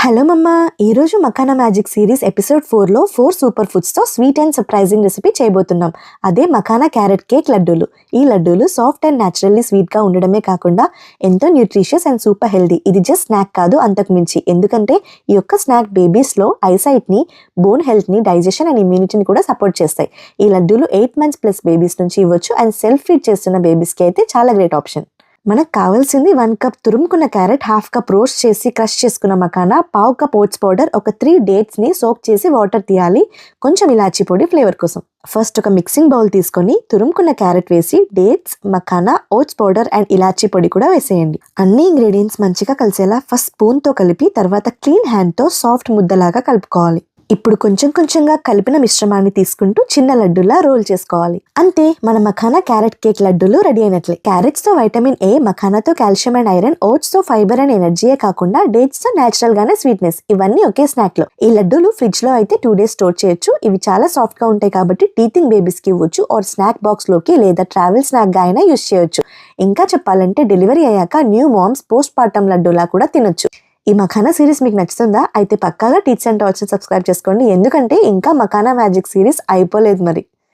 Hello మమ్మ ఈరోజు makhana magic series episode ఫోర్లో ఫోర్ సూపర్ ఫుడ్స్తో స్వీట్ అండ్ సర్ప్రైజింగ్ రెసిపీ చేయబోతున్నాం. అదే మకానా క్యారెట్ కేక్ లడ్డూలు. ఈ లడ్డూలు సాఫ్ట్ అండ్ న్యాచురల్లీ స్వీట్గా ఉండడమే కాకుండా ఎంతో న్యూట్రిషియస్ అండ్ సూపర్ హెల్దీ. ఇది జస్ట్ స్నాక్ కాదు అంతకు మించి. ఎందుకంటే ఈ యొక్క స్నాక్ బేబీస్లో ఐసైట్ని బోన్ హెల్త్ని డైజెషన్ అండ్ ఇమ్యూనిటీని కూడా సపోర్ట్ చేస్తాయి. ఈ లడ్డూలు ఎయిట్ మంత్స్ ప్లస్ బేబీస్ నుంచి ఇవ్వచ్చు అండ్ సెల్ఫ్ ఫీడ్ చేస్తున్న బేబీస్కి అయితే చాలా గ్రేట్ ఆప్షన్. మనకు కావాల్సింది వన్ కప్ తురుముకున్న క్యారెట్ హాఫ్ కప్ రోస్ట్ చేసి క్రష్ చేసుకున్న మకానా పావు కప్ ఓట్స్ పౌడర్ ఒక త్రీ డేట్స్ని సోక్ చేసి వాటర్ తీయాలి. కొంచెం ఇలాచీ పొడి ఫ్లేవర్ కోసం. ఫస్ట్ ఒక మిక్సింగ్ బౌల్ తీసుకొని తురుముకున్న క్యారెట్ వేసి dates makhana oats powder and ఇలాచీ పొడి కూడా వేసేయండి. అన్ని ఇంగ్రీడియంట్స్ మంచిగా కలిసేలా ఫస్ట్ స్పూన్తో కలిపి తర్వాత క్లీన్ హ్యాండ్తో సాఫ్ట్ ముద్దలాగా కలుపుకోవాలి. ఇప్పుడు కొంచెం కొంచెంగా కలిపిన మిశ్రమాన్ని తీసుకుంటూ చిన్న లడ్డూలా రోల్ చేసుకోవాలి. అంతే మన మఖానా క్యారెట్ కేక్ లడ్డూలు రెడీ అయినట్లే. క్యారెట్స్తో వైటమిన్ ఏ మఖానాతో కాల్షియం అండ్ ఐరన్ ఓట్స్తో ఫైబర్ అండ్ ఎనర్జీయే కాకుండా డేట్స్తో నేచురల్ గానే స్వీట్నెస్. ఇవన్నీ ఒకే స్నాక్లో ఈ లడ్డూలు ఫ్రిడ్జ్లో అయితే టూ డేస్ స్టోర్ చేయొచ్చు. ఇవి చాలా సాఫ్ట్గా ఉంటాయి కాబట్టి టీతింగ్ బేబీస్కి ఇవ్వచ్చు ఆర్ స్నాక్ బాక్స్లోకి లేదా ట్రావెల్ స్నాక్గా అయినా యూస్ చేయొచ్చు. ఇంకా చెప్పాలంటే డెలివరీ అయ్యాక న్యూ మామ్స్ పోస్ట్ పార్టమ్ లడ్డూలా కూడా తినొచ్చు. ఈ మఖానా సిరీస్ మీకు నచ్చుతుందా? అయితే పక్కాగా టీచ్ అండ్ టాచ్ సబ్స్క్రైబ్ చేసుకోండి. ఎందుకంటే ఇంకా మఖానా మ్యాజిక్ సిరీస్ అయిపోలేదు మరి.